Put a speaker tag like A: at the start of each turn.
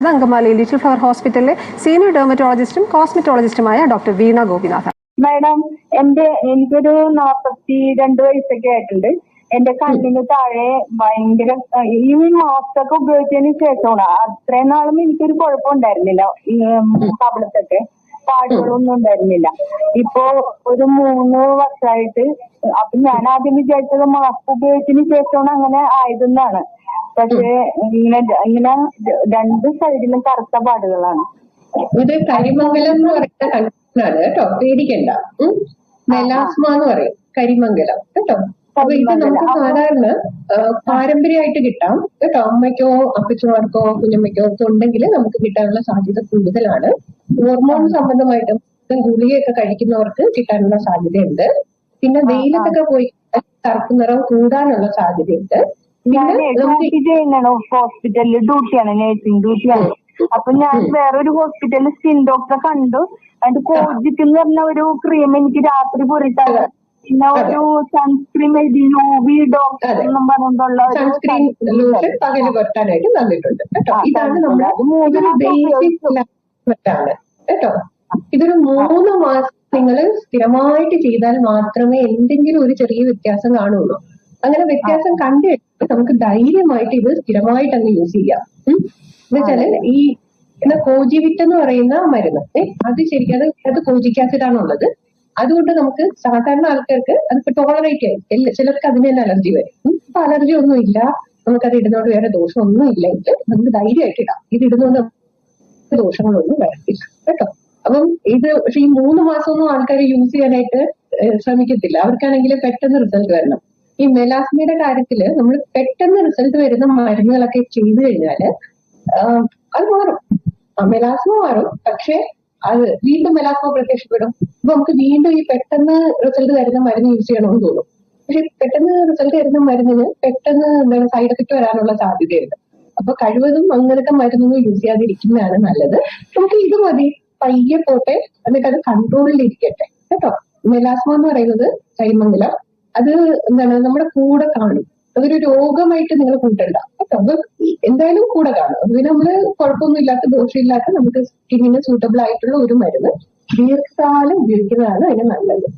A: Angamaly little flower ഹോസ്പിറ്റലിലെ senior ഡെർമറ്റോളജിസ്റ്റും കോസ്മെറ്റോളജിസ്റ്റുമായ ഡോക്ടർ വീണ ഗോപിനാഥൻ
B: മാഡം എന്റെ എനിക്കൊരു നാൽപ്പത്തി രണ്ട് വയസ്സൊക്കെ ആയിട്ടുണ്ട്. എന്റെ കണ്ണിന് താഴെ ഭയങ്കര ഈ മാസ്ക് ഒക്കെ ഉപയോഗിച്ചതിന് ശേഷമാണ് അത്രയും നാളും എനിക്കൊരു കുഴപ്പമുണ്ടായിരുന്നില്ല കബളത്തൊക്കെ പാടുകളൊന്നും ഉണ്ടായിരുന്നില്ല. ഇപ്പോ ഒരു മൂന്ന് വർഷമായിട്ട് അപ്പൊ ഞാൻ ആദ്യം വിചാരിച്ചത് മാസ്ക് ഉപയോഗിച്ചതിന് ശേഷമാണ് അങ്ങനെ ആയതെന്നാണ്. പക്ഷേ ഇങ്ങനെ ഇങ്ങനെ രണ്ട് സൈഡിലും കറുത്ത പാടുകളാണ്.
C: ഇത് കരിമംഗലം എന്ന് പറയുന്ന കണ്ടീഷനാണ് കേട്ടോ. പേടിക്കണ്ട. മെലാസ്മ എന്ന് പറയും. കരിമംഗലം. കേട്ടോ. അപ്പൊ ഇത് നമുക്ക് സാധാരണ പാരമ്പര്യമായിട്ട് കിട്ടാം. കേട്ടോ. അമ്മയ്ക്കോ അപ്പച്ചമാർക്കോ കുഞ്ഞമ്മയ്ക്കോ ഒക്കെ ഉണ്ടെങ്കിൽ നമുക്ക് കിട്ടാനുള്ള സാധ്യത കൂടുതലാണ്. ഹോർമോൺ സംബന്ധമായിട്ടും ഗുളികയൊക്കെ കഴിക്കുന്നവർക്ക് കിട്ടാനുള്ള സാധ്യതയുണ്ട്. പിന്നെ വെയിലത്തൊക്കെ പോയി കറുപ്പ് നിറം കൂടാനുള്ള സാധ്യതയുണ്ട്.
B: ഞാൻ ഹോസ്പിറ്റലിൽ ഡ്യൂട്ടിയാണ് നഴ്സിംഗ് ഡ്യൂട്ടിയാണ് അപ്പൊ ഞാൻ വേറൊരു ഹോസ്പിറ്റലിൽ സ്കിൻ ഡോക്ടറെ കണ്ടു. അതിന്റെ കോജിറ്റ് എന്ന് പറഞ്ഞ ഒരു ക്രീം എനിക്ക് രാത്രി പുരട്ടാണ് പിന്നെ ഒരു സൺസ്ക്രീൻ എഴുതി യു വി ഡോക്ടർ. എന്നും പറഞ്ഞുകൊണ്ടുള്ള
C: പകൽ തന്നിട്ടുണ്ട് കേട്ടോ. ഇതാണ്. നമ്മുടെ
B: അത് മൂന്ന്
C: ഇതൊരു
B: മാസം
C: ബേസിക് ആണ് കേട്ടോ. ഇതൊരു മൂന്ന് മാസം നിങ്ങൾ സ്ഥിരമായിട്ട് ചെയ്താൽ മാത്രമേ എന്തെങ്കിലും ഒരു ചെറിയ വ്യത്യാസം കാണുള്ളൂ. അങ്ങനെ വ്യത്യാസം കണ്ടുകഴിഞ്ഞാൽ നമുക്ക് ധൈര്യമായിട്ട് ഇത് സ്ഥിരമായിട്ട് അങ്ങ് യൂസ് ചെയ്യാം. എന്നുവെച്ചാൽ ഈ പിന്നെ കോജിവിറ്റ് എന്ന് പറയുന്ന മരുന്ന് അത് ശരിക്കും അത് അത് കോജിക് ആസിഡ് ആണുള്ളത്. അതുകൊണ്ട് നമുക്ക് സാധാരണ ആൾക്കാർക്ക് അത് ടോളറേറ്റ് ചെയ്യാം ചിലർക്ക് അതിന് തന്നെ അലർജി വരും. അപ്പൊ അലർജി ഒന്നും ഇല്ല. നമുക്കത് ഇടുന്നതുകൊണ്ട് വേറെ ദോഷം ഒന്നും ഇല്ലെങ്കിൽ നമുക്ക് ധൈര്യമായിട്ട് ഇടാം. ഇത് ഇടുന്നതുകൊണ്ട് ദോഷങ്ങളൊന്നും വരത്തില്ല. കേട്ടോ? അപ്പം ഇത് പക്ഷെ ഈ മൂന്ന് മാസമൊന്നും ആൾക്കാർ യൂസ് ചെയ്യാനായിട്ട് ശ്രമിക്കത്തില്ല. അവർക്കാണെങ്കിൽ പെട്ടെന്ന് റിസൾട്ട് വരണം. ഈ മെലാസ്മയുടെ കാര്യത്തിൽ നമ്മൾ പെട്ടെന്ന് റിസൾട്ട് വരുന്ന മരുന്നുകളൊക്കെ ചെയ്തു കഴിഞ്ഞാൽ അത് മാറും. മെലാസ്മ മാറും. പക്ഷെ അത് വീണ്ടും മെലാസ്മ പ്രത്യക്ഷപ്പെടും അപ്പൊ നമുക്ക് വീണ്ടും ഈ പെട്ടെന്ന് റിസൾട്ട് തരുന്ന മരുന്ന് യൂസ് ചെയ്യണമെന്ന് തോന്നും. പക്ഷെ പെട്ടെന്ന് റിസൾട്ട് തരുന്ന മരുന്നിന് പെട്ടെന്ന് സൈഡ് എഫക്ട് വരാനുള്ള സാധ്യതയുണ്ട്. അപ്പൊ കഴിവതും അങ്ങനത്തെ മരുന്നൊന്നും യൂസ് ചെയ്യാതിരിക്കുന്നതാണ് നല്ലത്. നമുക്ക് ഇത് മതി. പയ്യെ പോട്ടെ. എന്നിട്ട് അത് കൺട്രോളിൽ ഇരിക്കട്ടെ. കേട്ടോ? മെലാസ്മ എന്ന് പറയുന്നത് കരിമംഗലം അത് എന്താണ് നമ്മുടെ കൂടെ കാണും. അതൊരു രോഗമായിട്ട് നിങ്ങൾ കൂട്ടണ്ട. കേട്ടോ? അത് എന്തായാലും കൂടെ കാണും. അതിന് നമ്മൾ കുഴപ്പമൊന്നുമില്ലാത്ത ദോഷമില്ലാത്ത നമുക്ക് സ്കിന്നിന് സൂട്ടബിൾ ആയിട്ടുള്ള ഒരു മരുന്ന്. ദീർഘകാലം ഉപയോഗിക്കുന്നതാണ് അതിന് നല്ലത്.